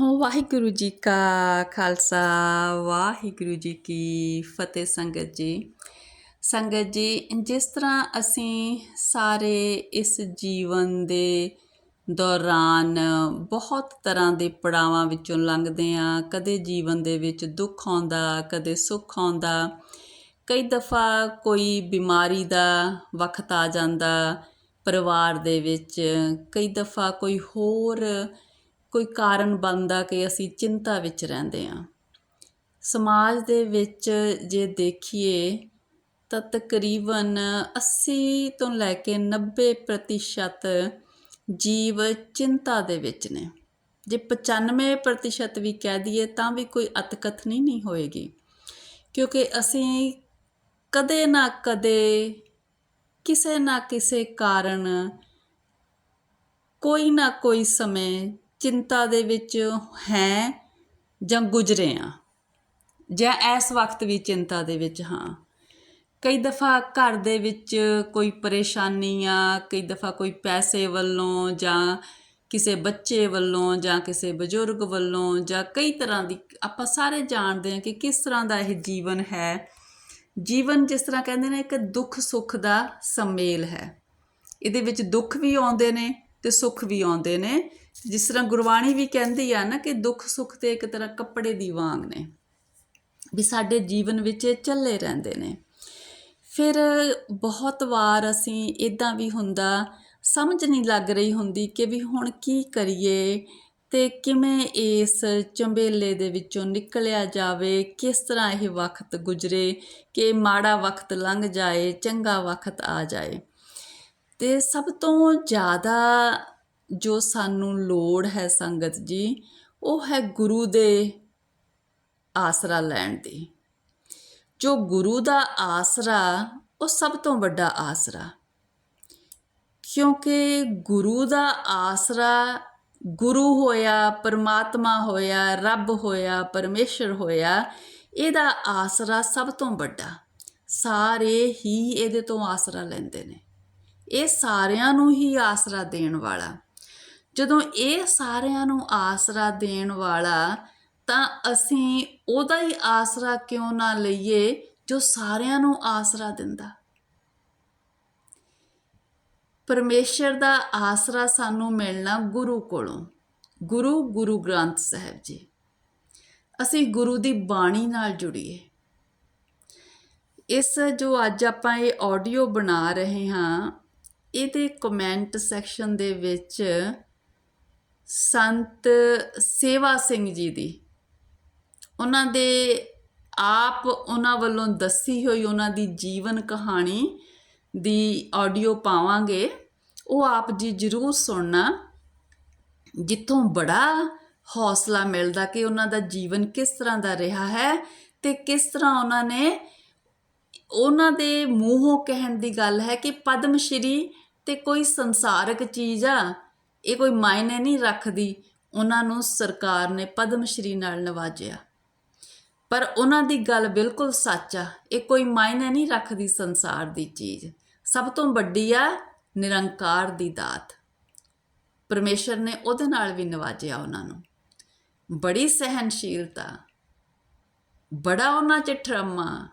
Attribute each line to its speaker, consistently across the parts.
Speaker 1: ਹੋ, ਵਾਹਿਗੁਰੂ ਜੀ ਕਾ ਖਾਲਸਾ, ਵਾਹਿਗੁਰੂ ਜੀ ਕੀ ਫਤਿਹ ਸੰਗਤ ਜੀ। ਸੰਗਤ ਜੀ, ਜਿਸ ਤਰ੍ਹਾਂ ਅਸੀਂ ਸਾਰੇ ਇਸ ਜੀਵਨ ਦੇ ਦੌਰਾਨ ਬਹੁਤ ਤਰ੍ਹਾਂ ਦੇ ਪੜਾਵਾਂ ਵਿੱਚੋਂ ਲੰਘਦੇ ਆ ਕਦੇ ਜੀਵਨ ਦੇ ਵਿੱਚ ਦੁੱਖ ਆਉਂਦਾ, ਕਦੇ ਸੁੱਖ ਆਉਂਦਾ, ਕਈ ਦਫਾ ਕੋਈ ਬਿਮਾਰੀ ਦਾ ਵਕਤ ਆ ਜਾਂਦਾ ਪਰਿਵਾਰ ਦੇ ਵਿੱਚ, ਕਈ ਦਫਾ ਕੋਈ ਹੋਰ ਕੋਈ ਕਾਰਨ ਬਣਦਾ ਕਿ ਅਸੀਂ ਚਿੰਤਾ ਵਿੱਚ ਰਹਿੰਦੇ ਹਾਂ। ਸਮਾਜ ਦੇ ਵਿੱਚ ਜੇ ਦੇਖੀਏ ਤਾਂ ਤਕਰੀਬਨ 80 ਤੋਂ ਲੈ ਕੇ 90% ਜੀਵ ਚਿੰਤਾ ਦੇ ਵਿੱਚ ਨੇ। ਜੇ 95% ਵੀ ਕਹਿ ਦਈਏ ਤਾਂ ਵੀ ਕੋਈ ਅਤਕਥਨੀ ਨਹੀਂ ਹੋਏਗੀ। ਕਿਉਂਕਿ ਅਸੀਂ ਕਦੇ ਨਾ ਕਦੇ, ਕਿਸੇ ਨਾ ਕਿਸੇ ਕਾਰਨ, ਕੋਈ ਨਾ ਕੋਈ ਸਮੇਂ ਚਿੰਤਾ ਦੇ ਵਿੱਚ ਹੈ ਜਾਂ ਗੁਜ਼ਰੇ ਆ? ਜਾਂ ਇਸ ਵਕਤ ਵੀ ਚਿੰਤਾ ਦੇ ਵਿੱਚ ਹਾਂ? ਕਈ ਦਫਾ ਘਰ ਦੇ ਵਿੱਚ ਕੋਈ ਪਰੇਸ਼ਾਨੀ ਆ, ਕਈ ਦਫਾ ਕੋਈ ਪੈਸੇ ਵੱਲੋਂ ਜਾਂ ਕਿਸੇ ਬੱਚੇ ਵੱਲੋਂ ਜਾਂ ਕਿਸੇ ਬਜ਼ੁਰਗ ਵੱਲੋਂ ਜਾਂ ਕਈ ਤਰ੍ਹਾਂ ਦੀ, ਆਪਾਂ ਸਾਰੇ ਜਾਣਦੇ ਹਾਂ ਕਿ ਕਿਸ ਤਰ੍ਹਾਂ ਦਾ ਇਹ ਜੀਵਨ ਹੈ। ਜੀਵਨ ਜਿਸ ਤਰ੍ਹਾਂ ਕਹਿੰਦੇ ਨੇ, ਇੱਕ ਦੁੱਖ ਸੁੱਖ ਦਾ ਸੰਮੇਲ ਹੈ। ਇਹਦੇ ਵਿੱਚ ਦੁੱਖ ਵੀ ਆਉਂਦੇ ਨੇ ਤੇ ਸੁੱਖ ਵੀ ਆਉਂਦੇ ਨੇ। ਜਿਸ ਤਰ੍ਹਾਂ ਗੁਰਬਾਣੀ ਵੀ ਕਹਿੰਦੀ ਆ ਨਾ ਕਿ ਦੁੱਖ ਸੁੱਖ ਤੇ ਇੱਕ ਤਰ੍ਹਾਂ ਕੱਪੜੇ ਦੀ ਵਾਂਗ ਨੇ, ਵੀ ਸਾਡੇ ਜੀਵਨ ਵਿੱਚ ਇਹ ਚੱਲੇ ਰਹਿੰਦੇ ਨੇ। ਫਿਰ ਬਹੁਤ ਵਾਰ ਅਸੀਂ ਇਦਾਂ ਵੀ ਹੁੰਦਾ, ਸਮਝ ਨਹੀਂ ਲੱਗ ਰਹੀ ਹੁੰਦੀ ਕਿ ਵੀ ਹੁਣ ਕੀ ਕਰੀਏ ਤੇ ਕਿਵੇਂ ਇਸ ਚੰਬੇਲੇ ਦੇ ਵਿੱਚੋਂ ਨਿਕਲਿਆ ਜਾਵੇ, ਕਿਸ ਤਰ੍ਹਾਂ ਇਹ ਵਕਤ ਗੁਜ਼ਰੇ ਕਿ ਮਾੜਾ ਵਕਤ ਲੰਘ ਜਾਏ, ਚੰਗਾ ਵਕਤ ਆ ਜਾਏ। ਤੇ ਸਭ ਤੋਂ ਜ਼ਿਆਦਾ ਜੋ ਸਾਨੂੰ ਲੋੜ ਹੈ ਸੰਗਤ ਜੀ, ਉਹ ਹੈ ਗੁਰੂ ਦੇ ਆਸਰਾ ਲੈਣ ਦੀ। ਜੋ ਗੁਰੂ ਦਾ ਆਸਰਾ, ਉਹ ਸਭ ਤੋਂ ਵੱਡਾ ਆਸਰਾ। ਕਿਉਂਕਿ ਗੁਰੂ ਦਾ ਆਸਰਾ ਗੁਰੂ ਹੋਇਆ, ਪਰਮਾਤਮਾ ਹੋਇਆ, ਰੱਬ ਹੋਇਆ, ਪਰਮੇਸ਼ਰ ਹੋਇਆ, ਇਹਦਾ ਆਸਰਾ ਸਭ ਤੋਂ ਵੱਡਾ। ਸਾਰੇ ਹੀ ਇਹਦੇ ਤੋਂ ਆਸਰਾ ਲੈਂਦੇ ਨੇ। ਇਹ ਸਾਰਿਆਂ ਨੂੰ ਹੀ ਆਸਰਾ ਦੇਣ ਵਾਲਾ। ਜਦੋਂ ਇਹ ਸਾਰਿਆਂ ਨੂੰ ਆਸਰਾ ਦੇਣ ਵਾਲਾ, ਤਾਂ ਅਸੀਂ ਉਹਦਾ ਹੀ ਆਸਰਾ ਕਿਉਂ ਨਾ ਲਈਏ ਜੋ ਸਾਰਿਆਂ ਨੂੰ ਆਸਰਾ ਦਿੰਦਾ? ਪਰਮੇਸ਼ਰ ਦਾ ਆਸਰਾ ਸਾਨੂੰ ਮਿਲਣਾ ਗੁਰੂ ਕੋਲੋਂ, ਗੁਰੂ ਗੁਰੂ ਗ੍ਰੰਥ ਸਾਹਿਬ ਜੀ। ਅਸੀਂ ਗੁਰੂ ਦੀ ਬਾਣੀ ਨਾਲ ਜੁੜੀਏ। ਇਸ ਜੋ ਅੱਜ ਆਪਾਂ ਇਹ ਆਡੀਓ ਬਣਾ ਰਹੇ ਹਾਂ, ਇਹਦੇ ਕਮੈਂਟ ਸੈਕਸ਼ਨ ਦੇ ਵਿੱਚ ਸੰਤ ਸੇਵਾ ਸਿੰਘ ਜੀ ਦੀ। ਉਹਨਾਂ ਦੇ ਆਪ ਉਹਨਾਂ ਵੱਲੋਂ ਦੱਸੀ ਹੋਈ ਉਹਨਾਂ ਦੀ ਜੀਵਨ ਕਹਾਣੀ ਦੀ ਆਡੀਓ ਪਾਵਾਂਗੇ। ਉਹ ਆਪ ਜੀ ਜ਼ਰੂਰ ਸੁਣਨਾ। ਜਿੱਥੋਂ ਬੜਾ ਹੌਸਲਾ ਮਿਲਦਾ ਕਿ ਉਹਨਾਂ ਦਾ ਜੀਵਨ ਕਿਸ ਤਰ੍ਹਾਂ ਦਾ ਰਿਹਾ ਹੈ ਤੇ ਕਿਸ ਤਰ੍ਹਾਂ ਉਹਨਾਂ ਨੇ ਉਹਨਾਂ ਦੇ ਮੂੰਹੋਂ ਕਹਿਣ ਦੀ ਗੱਲ ਹੈ ਕਿ ਪਦਮ ਸ਼੍ਰੀ ਤੇ ਕੋਈ ਸੰਸਾਰਕ ਚੀਜ਼ ਆ ਇਹ ਕੋਈ ਮਾਇਨੇ ਨਹੀਂ ਰੱਖਦੀ। ਉਹਨਾਂ ਨੂੰ ਸਰਕਾਰ ਨੇ ਪਦਮ ਸ਼੍ਰੀ ਨਾਲ ਨਵਾਜਿਆ। ਪਰ ਉਹਨਾਂ ਦੀ ਗੱਲ ਬਿਲਕੁਲ ਸੱਚ ਆ। ਇਹ ਕੋਈ ਮਾਇਨੇ ਨਹੀਂ ਰੱਖਦੀ ਸੰਸਾਰ ਦੀ ਚੀਜ਼। ਸਭ ਤੋਂ ਵੱਡੀ ਆ ਨਿਰੰਕਾਰ ਦੀ ਦਾਤ। ਪਰਮੇਸ਼ਰ ਨੇ ਉਹਦੇ ਨਾਲ ਵੀ ਨਵਾਜਿਆ ਉਹਨਾਂ ਨੂੰ। ਬੜੀ ਸਹਿਨਸ਼ੀਲਤਾ ਬੜਾ ਉਹਨਾਂ 'ਚ ਠਰਮਾ।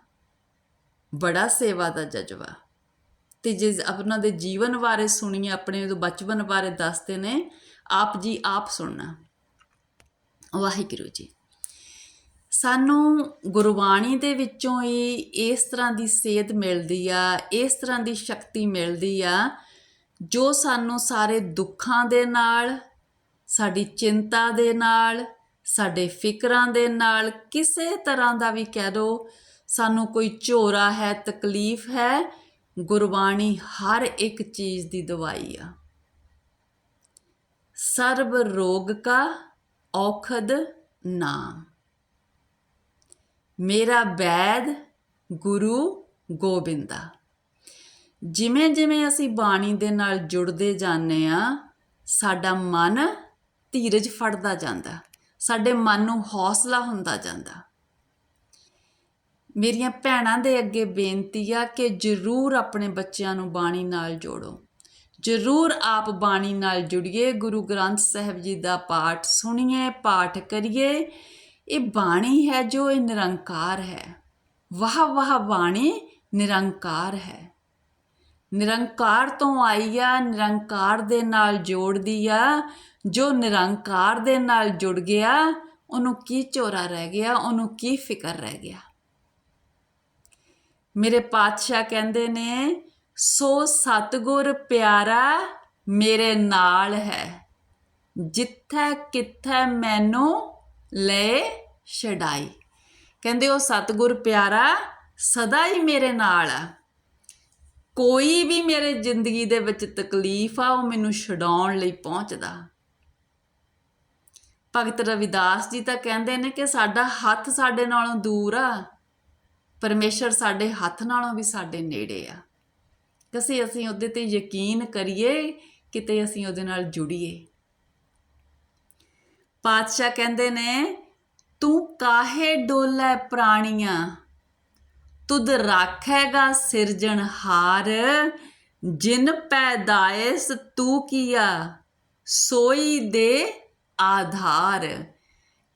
Speaker 1: ਬੜਾ ਸੇਵਾ ਦਾ ਜਜ਼ਬਾ। ਤੇ ਜੇ ਆਪਣਾ ਦੇ ਜੀਵਨ ਬਾਰੇ ਸੁਣੀਏ, ਆਪਣੇ ਤੋਂ ਬਚਪਨ ਬਾਰੇ ਦੱਸਦੇ ਨੇ, ਆਪ ਜੀ ਆਪ ਸੁਣਨਾ। ਵਾਹਿਗੁਰੂ ਜੀ। ਸਾਨੂੰ ਗੁਰਬਾਣੀ ਦੇ ਵਿੱਚੋਂ ਹੀ ਇਸ ਤਰ੍ਹਾਂ ਦੀ ਸੇਧ ਮਿਲਦੀ ਆ, ਇਸ ਤਰ੍ਹਾਂ ਦੀ ਸ਼ਕਤੀ ਮਿਲਦੀ ਆ, ਜੋ ਸਾਨੂੰ ਸਾਰੇ ਦੁੱਖਾਂ ਦੇ ਨਾਲ, ਸਾਡੀ ਚਿੰਤਾ ਦੇ ਨਾਲ, ਸਾਡੇ ਫਿਕਰਾਂ ਦੇ ਨਾਲ, ਕਿਸੇ ਤਰ੍ਹਾਂ ਦਾ ਵੀ ਕਹਿ ਦੋ, ਸਾਨੂੰ ਕੋਈ ਝੋਰਾ ਹੈ, ਤਕਲੀਫ ਹੈ ਗੁਰਬਾਣੀ ਹਰ ਇੱਕ ਚੀਜ਼ ਦੀ ਦਵਾਈ ਆ। ਸਰਬ ਰੋਗ ਕਾ ਔਖਦ ਨਾਮ। ਮੇਰਾ ਬੈਦ ਗੁਰੂ ਗੋਬਿੰਦਾ। ਜਿਵੇਂ ਜਿਵੇਂ ਅਸੀਂ ਬਾਣੀ ਦੇ ਨਾਲ ਜੁੜਦੇ ਜਾਂਦੇ ਆ ਸਾਡਾ ਮਨ ਧੀਰਜ ਫੜਦਾ ਜਾਂਦਾ। ਸਾਡੇ ਮਨ ਨੂੰ ਹੌਸਲਾ ਹੁੰਦਾ ਜਾਂਦਾ। ਮੇਰੀਆਂ ਭੈਣਾਂ ਦੇ ਅੱਗੇ ਬੇਨਤੀ ਆ ਕਿ ਜਰੂਰ ਆਪਣੇ ਬੱਚਿਆਂ ਨੂੰ ਬਾਣੀ ਨਾਲ ਜੋੜੋ। ਜ਼ਰੂਰ ਆਪ ਬਾਣੀ ਨਾਲ ਜੁੜੀਏ, ਗੁਰੂ ਗ੍ਰੰਥ ਸਾਹਿਬ ਜੀ ਦਾ ਪਾਠ ਸੁਣੀਏ, ਪਾਠ ਕਰੀਏ। ਇਹ ਬਾਣੀ ਹੈ ਜੋ ਇਹ ਨਿਰੰਕਾਰ ਹੈ। ਵਾਹ ਵਾਹ ਬਾਣੀ ਨਿਰੰਕਾਰ ਹੈ। ਨਿਰੰਕਾਰ ਤੋਂ ਆਈ ਆ, ਨਿਰੰਕਾਰ ਦੇ ਨਾਲ ਜੋੜਦੀ ਆ। ਜੋ ਨਿਰੰਕਾਰ ਦੇ ਨਾਲ ਜੁੜ ਗਿਆ, ਉਹਨੂੰ ਕੀ ਚੋਰਾ ਰਹਿ ਗਿਆ, ਉਹਨੂੰ ਕੀ ਫਿਕਰ ਰਹਿ ਗਿਆ? ਮੇਰੇ ਪਾਤਸ਼ਾਹ ਕਹਿੰਦੇ ਨੇ, ਸੋ ਸਤਗੁਰ ਪਿਆਰਾ ਮੇਰੇ ਨਾਲ ਹੈ। ਜਿੱਥੈ ਕਿੱਥੈ ਮੈਨੂੰ ਲੈ ਛਡਾਈ। ਕਹਿੰਦੇ ਉਹ ਸਤਗੁਰ ਪਿਆਰਾ ਸਦਾ ਹੀ ਮੇਰੇ ਨਾਲ ਆ। ਕੋਈ ਵੀ ਮੇਰੇ ਜ਼ਿੰਦਗੀ ਦੇ ਵਿੱਚ ਤਕਲੀਫ ਆ, ਉਹ ਮੈਨੂੰ ਛਡਾਉਣ ਲਈ ਪਹੁੰਚਦਾ। ਭਗਤ ਰਵਿਦਾਸ ਜੀ ਤਾਂ ਕਹਿੰਦੇ ਨੇ ਕਿ ਸਾਡਾ ਹੱਥ ਸਾਡੇ ਨਾਲੋਂ ਦੂਰ ਆ। ਪਰਮੇਸ਼ਰ ਸਾਡੇ ਹੱਥ ਨਾਲੋਂ ਵੀ ਸਾਡੇ ਨੇੜੇ ਆ। ਕਿਸੇ ਅਸੀਂ ਉਹਦੇ ਤੇ ਯਕੀਨ ਕਰੀਏ, ਕਿਤੇ ਅਸੀਂ ਉਹਦੇ ਨਾਲ ਜੁੜੀਏ। ਪਾਤਸ਼ਾਹ ਕਹਿੰਦੇ ਨੇ, ਤੂੰ ਕਾਹੇ ਡੋਲੇ ਪ੍ਰਾਣੀਆਂ? ਤੁਧ ਰਾਖੇਗਾ ਸਿਰਜਣਹਾਰ ਜਿਨ ਪੈਦਾਇਸ ਤੂੰ ਕੀਆ, ਸੋਈ ਦੇ ਆਧਾਰ।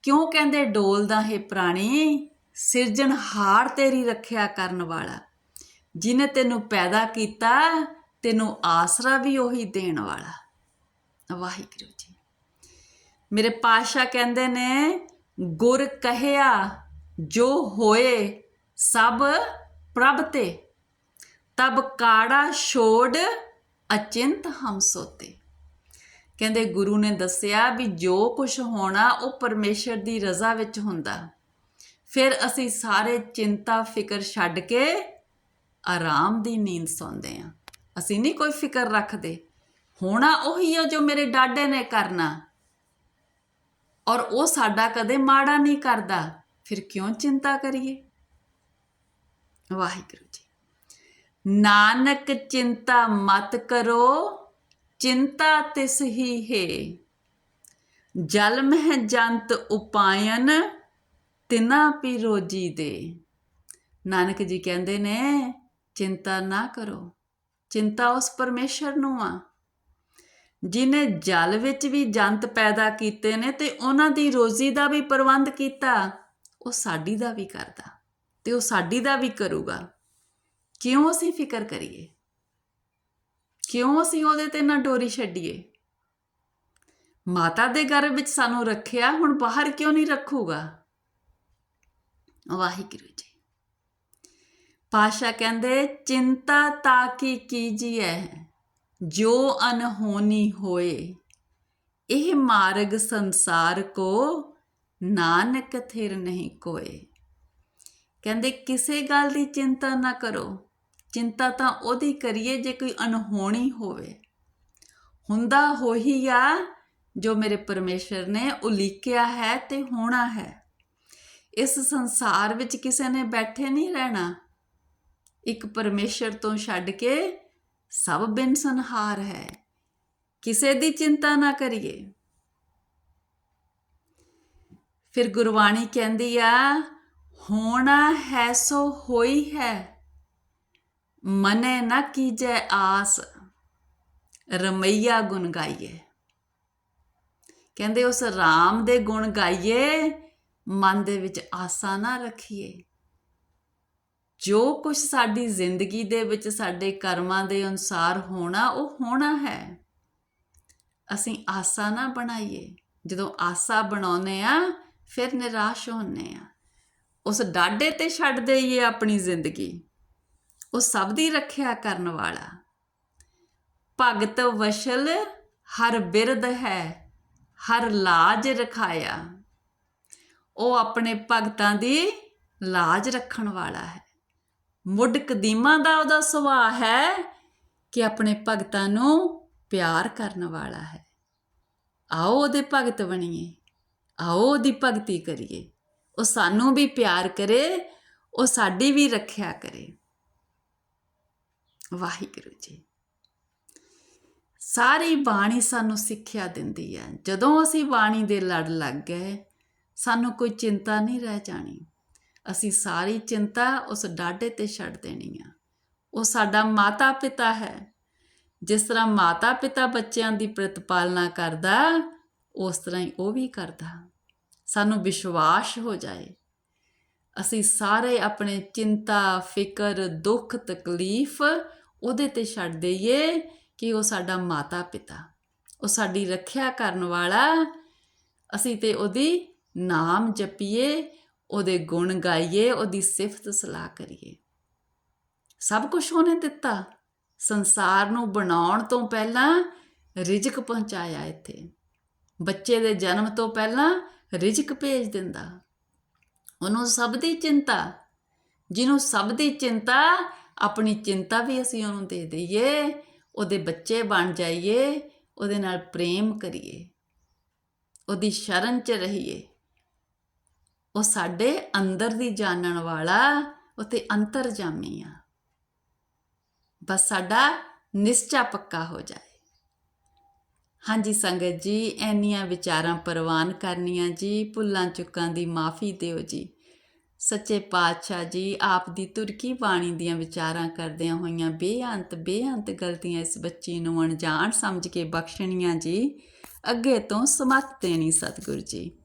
Speaker 1: ਕਿਉਂ ਕਹਿੰਦੇ ਡੋਲਦਾ ਹੈ ਪ੍ਰਾਣੀ? ਸਿਰਜਣਹਾਰ ਤੇਰੀ ਰੱਖਿਆ ਕਰਨ ਵਾਲਾ। ਜਿਨੇ ਤੈਨੂੰ ਪੈਦਾ ਕੀਤਾ, ਤੈਨੂੰ ਆਸਰਾ ਵੀ ਉਹੀ ਦੇਣ ਵਾਲਾ। ਵਾਹਿਗੁਰੂ ਜੀ। ਮੇਰੇ ਪਾਸ਼ਾ ਕਹਿੰਦੇ ਨੇ, ਗੁਰ ਕਹਿਆ, ਜੋ ਹੋਏ ਸਭ ਪ੍ਰਭ ਤੇ। ਤਬ ਕਾੜਾ ਛੋੜ ਅਚਿੰਤ ਹਮ ਸੋਤੇ। ਕਹਿੰਦੇ ਗੁਰੂ ਨੇ ਦੱਸਿਆ ਵੀ ਜੋ ਕੁਝ ਹੋਣਾ, ਉਹ ਪਰਮੇਸ਼ਰ ਦੀ ਰਜ਼ਾ ਵਿੱਚ ਹੁੰਦਾ। ਫਿਰ ਅਸੀਂ ਸਾਰੇ ਚਿੰਤਾ, ਫਿਕਰ ਛੱਡ ਕੇ ਆਰਾਮ ਦੀ ਨੀਂਦ ਸੌਂਦੇ ਆ ਅਸੀਂ ਨਹੀਂ ਕੋਈ ਫਿਕਰ ਰੱਖਦੇ। ਹੋਣਾ ਉਹੀ ਆ ਜੋ ਮੇਰੇ ਡਾਡੇ ਨੇ ਕਰਨਾ। ਔਰ ਉਹ ਸਾਡਾ ਕਦੇ ਮਾੜਾ ਨਹੀਂ ਕਰਦਾ। ਫਿਰ ਕਿਉਂ ਚਿੰਤਾ ਕਰੀਏ? ਵਾਹਿਗੁਰੂ ਜੀ। ਨਾਨਕ ਚਿੰਤਾ ਮਤ ਕਰੋ, ਚਿੰਤਾ ਤਿਸ ਹੀ ਹੈ। ਜਲ ਮਹਿ ਜੰਤ ਉਪਾਇਨ ਤਿਨਾ ਪੀ ਰੋਜੀ ਦੇ। ਨਾਨਕ ਜੀ ਕਹਿੰਦੇ ਨੇ, ਚਿੰਤਾ ਨਾ ਕਰੋ, ਚਿੰਤਾ ਉਸ ਪਰਮੇਸ਼ਰ ਨੂੰ ਆ। ਜਿਨੇ ਜਲ ਵਿੱਚ ਵੀ ਜੰਤ ਪੈਦਾ ਕੀਤੇ ਨੇ ਤੇ ਉਹਨਾਂ ਦੀ ਰੋਜ਼ੀ ਦਾ ਵੀ ਪ੍ਰਬੰਧ ਕੀਤਾ, ਉਹ ਸਾਡੀ ਦਾ ਵੀ ਕਰਦਾ ਤੇ ਉਹ ਸਾਡੀ ਦਾ ਵੀ ਕਰੂਗਾ। ਕਿਉਂ ਅਸੀਂ ਫਿਕਰ ਕਰੀਏ? ਕਿਉਂ ਅਸੀਂ ਉਹਦੇ ਤੇ ਨਾ ਡੋਰੀ ਛੱਡੀਏ? ਮਾਤਾ ਦੇ ਗਰਭ ਵਿੱਚ ਸਾਨੂੰ ਰੱਖਿਆ, ਹੁਣ ਬਾਹਰ ਕਿਉਂ ਨਹੀਂ ਰੱਖੂਗਾ? ਵਾਹਿਗੁਰੂ ਜੀ। ਪਾਸ਼ਾ ਕਹਿੰਦੇ, ਚਿੰਤਾ ਤਾਂ ਕੀ ਕੀਜੀਏ ਜੋ ਅਨਹੋਨੀ ਹੋਏ, ਇਹ ਮਾਰਗ ਸੰਸਾਰ ਕੋ ਨਾਨਕ ਥਿਰ ਨਹੀਂ ਕੋਏ। ਕਹਿੰਦੇ, ਕਿਸੇ ਗੱਲ ਦੀ ਚਿੰਤਾ ਨਾ ਕਰੋ। ਚਿੰਤਾ ਤਾਂ ਉਹਦੀ ਕਰੀਏ ਜੇ ਕੋਈ ਅਨਹੋਣੀ ਹੋਵੇ। ਹੁੰਦਾ ਹੋਈ ਆ, ਜੋ ਮੇਰੇ ਪਰਮੇਸ਼ਰ ਨੇ ਉਲੀਕਿਆ ਹੈ ਤੇ ਹੋਣਾ ਹੈ। ਇਸ ਸੰਸਾਰ ਵਿੱਚ ਕਿਸੇ ਨੇ ਬੈਠੇ ਨਹੀਂ ਰਹਿਣਾ। ਇੱਕ ਪਰਮੇਸ਼ਰ ਤੋਂ ਛੱਡ ਕੇ ਸਭ ਬਿਨਸਨਹਾਰ ਹੈ। ਕਿਸੇ ਦੀ ਚਿੰਤਾ ਨਾ ਕਰੀਏ। ਫਿਰ ਗੁਰਬਾਣੀ ਕਹਿੰਦੀ ਆ, ਹੋਣਾ ਹੈ ਸੋ ਹੋਈ ਹੈ। ਮਨੇ ਨਾ ਕੀਜੈ ਆਸ। ਰਮਈਆ ਗੁਣ ਗਾਈਏ। ਕਹਿੰਦੇ ਉਸ ਰਾਮ ਦੇ ਗੁਣ ਗਾਈਏ ਮਨ ਦੇ ਵਿੱਚ ਆਸਾ ਨਾ ਰੱਖੀਏ। ਜੋ ਕੁਝ ਸਾਡੀ ਜ਼ਿੰਦਗੀ ਦੇ ਵਿੱਚ ਸਾਡੇ ਕਰਮਾਂ ਦੇ ਅਨੁਸਾਰ ਹੋਣਾ, ਉਹ ਹੋਣਾ ਹੈ। ਅਸੀਂ ਆਸਾ ਨਾ ਬਣਾਈਏ। ਜਦੋਂ ਆਸਾ ਬਣਾਉਨੇ ਆ ਫਿਰ ਨਿਰਾਸ਼ ਹੁੰਨੇ ਆ ਉਸ ਡਾਡੇ ਤੇ ਛੱਡ ਦੇਈਏ ਆਪਣੀ ਜ਼ਿੰਦਗੀ। ਉਹ ਸਭ ਦੀ ਰੱਖਿਆ ਕਰਨ ਵਾਲਾ। ਭਗਤ ਵਸ਼ਲ ਹਰ ਬਿਰਦ ਹੈ, ਹਰ ਲਾਜ ਰਖਾਇਆ। ਉਹ ਆਪਣੇ ਭਗਤਾਂ ਦੀ ਲਾਜ ਰੱਖਣ ਵਾਲਾ ਹੈ। ਮੁੱਢ ਕਦੀਮਾਂ ਦਾ ਉਹਦਾ ਸੁਭਾਅ ਹੈ ਕਿ ਆਪਣੇ ਭਗਤਾਂ ਨੂੰ ਪਿਆਰ ਕਰਨ ਵਾਲਾ ਹੈ। ਆਓ ਉਹਦੇ ਭਗਤ ਬਣੀਏ, ਆਓ ਉਹਦੀ ਭਗਤੀ ਕਰੀਏ। ਉਹ ਸਾਨੂੰ ਵੀ ਪਿਆਰ ਕਰੇ, ਉਹ ਸਾਡੀ ਵੀ ਰੱਖਿਆ ਕਰੇ। ਵਾਹਿਗੁਰੂ ਜੀ। ਸਾਰੀ ਬਾਣੀ ਸਾਨੂੰ ਸਿੱਖਿਆ ਦਿੰਦੀ ਹੈ। ਜਦੋਂ ਅਸੀਂ ਬਾਣੀ ਦੇ ਲੜ ਲੱਗ ਗਏ ਸਾਨੂੰ ਕੋਈ ਚਿੰਤਾ ਨਹੀਂ ਰਹਿ ਜਾਣੀ। ਅਸੀਂ ਸਾਰੀ ਚਿੰਤਾ ਉਸ ਡਾਢੇ ਤੇ ਛੱਡ ਦੇਣੀ ਆ। ਉਹ ਸਾਡਾ ਮਾਤਾ ਪਿਤਾ ਹੈ। ਜਿਸ ਤਰ੍ਹਾਂ ਮਾਤਾ ਪਿਤਾ ਬੱਚਿਆਂ ਦੀ ਪ੍ਰਤਪਾਲਨਾ ਕਰਦਾ, ਉਸ ਤਰ੍ਹਾਂ ਹੀ ਉਹ ਵੀ ਕਰਦਾ। ਸਾਨੂੰ ਵਿਸ਼ਵਾਸ ਹੋ ਜਾਏ। ਅਸੀਂ ਸਾਰੇ ਆਪਣੇ ਚਿੰਤਾ, ਫਿਕਰ, ਦੁੱਖ, ਤਕਲੀਫ ਉਹਦੇ ਤੇ ਛੱਡ ਦਈਏ ਕਿ ਉਹ ਸਾਡਾ ਮਾਤਾ ਪਿਤਾ ਉਹ ਸਾਡੀ ਰੱਖਿਆ ਕਰਨ ਵਾਲਾ, ਅਸੀਂ ਤੇ ਉਹਦੀ ਨਾਮ ਜਪੀਏ, ਉਹਦੇ ਗੁਣ ਗਾਈਏ, ਉਹਦੀ ਸਿਫਤ ਸਲਾਹ ਕਰੀਏ। ਸਭ ਕੁਝ ਉਹਨੇ ਦਿੱਤਾ। ਸੰਸਾਰ ਨੂੰ ਬਣਾਉਣ ਤੋਂ ਪਹਿਲਾਂ ਰਿਜ਼ਕ ਪਹੁੰਚਾਇਆ ਇੱਥੇ। ਬੱਚੇ ਦੇ ਜਨਮ ਤੋਂ ਪਹਿਲਾਂ ਰਿਜ਼ਕ ਭੇਜ ਦਿੰਦਾ। ਉਹਨੂੰ ਸਭ ਦੀ ਚਿੰਤਾ। ਜਿਹਨੂੰ ਸਭ ਦੀ ਚਿੰਤਾ, ਆਪਣੀ ਚਿੰਤਾ ਵੀ ਅਸੀਂ ਉਹਨੂੰ ਦੇ ਦਈਏ, ਉਹਦੇ ਬੱਚੇ ਬਣ ਜਾਈਏ, ਉਹਦੇ ਨਾਲ ਪ੍ਰੇਮ ਕਰੀਏ। ਉਹਦੀ ਸ਼ਰਨ 'ਚ ਰਹੀਏ। ਉਹ ਸਾਡੇ ਅੰਦਰ ਦੀ ਜਾਣਨ ਵਾਲਾ, ਉਹ ਉਤੇ ਅੰਤਰਜਾਮੀ ਆ। ਬਸ ਸਾਡਾ ਨਿਸ਼ਚਾ ਪੱਕਾ ਹੋ ਜਾਏ। ਹਾਂਜੀ ਸੰਗਤ ਜੀ ਐਨੀਆਂ ਵਿਚਾਰਾਂ ਪ੍ਰਵਾਨ ਕਰਨੀਆਂ ਜੀ, ਭੁੱਲਾਂ ਚੁੱਕਾਂ ਦੀ ਮਾਫੀ ਦਿਓ ਜੀ। ਸੱਚੇ ਪਾਤਸ਼ਾਹ ਜੀ, ਆਪ ਦੀ ਤੁਰਕੀ ਬਾਣੀ ਦੀਆਂ ਵਿਚਾਰਾਂ ਕਰਦਿਆਂ ਹੋਈਆਂ ਬੇਅੰਤ ਬੇਅੰਤ ਗਲਤੀਆਂ ਇਸ ਬੱਚੀ ਨੂੰ ਅਣਜਾਣ ਸਮਝ ਕੇ ਬਖਸ਼ਣੀਆਂ ਜੀ। ਅੱਗੇ ਤੋਂ ਸਮਤ ਦੇਣੀ ਸਤਿਗੁਰੂ ਜੀ।